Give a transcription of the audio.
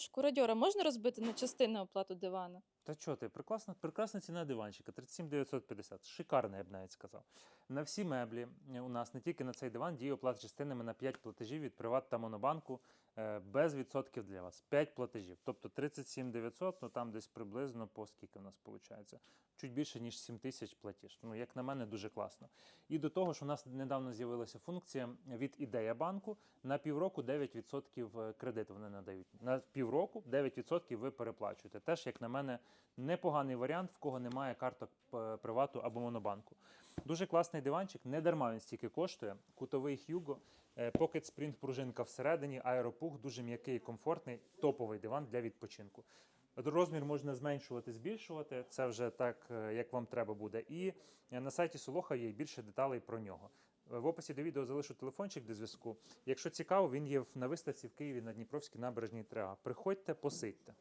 шкуродьора можна розбити на частини оплату дивана? Та чого ти? Прекрасна, прекрасна ціна диванчика 37 950. Шикарна, я б навіть сказав. На всі меблі е, у нас не тільки на цей диван діє оплата частинами на 5 платежів від Приват та Монобанку е, без відсотків для вас. 5 платежів. Тобто 37900, ну там десь приблизно по скільки в нас виходить? Чуть більше, ніж 7 тисяч платіж. Ну, як на мене, дуже класно. І до того ж, у нас недавно з'явилася функція від ідея банку на півроку 9% кредиту вони надають. На півроку 9% ви переплачуєте. Теж, як на мене, непоганий варіант, в кого немає карток е, привату або монобанку. Дуже класний диванчик, не дарма він стільки коштує. Кутовий Hugo, е, Pocket Spring пружинка всередині, аеропух, дуже м'який і комфортний, топовий диван для відпочинку. Розмір можна зменшувати, збільшувати. Це вже так, е, як вам треба буде. І на сайті Солоха є більше деталей про нього. В описі до відео залишу телефончик для зв'язку. Якщо цікаво, він є на виставці в Києві на Дніпровській набережній 3А. Приходьте, посидьте.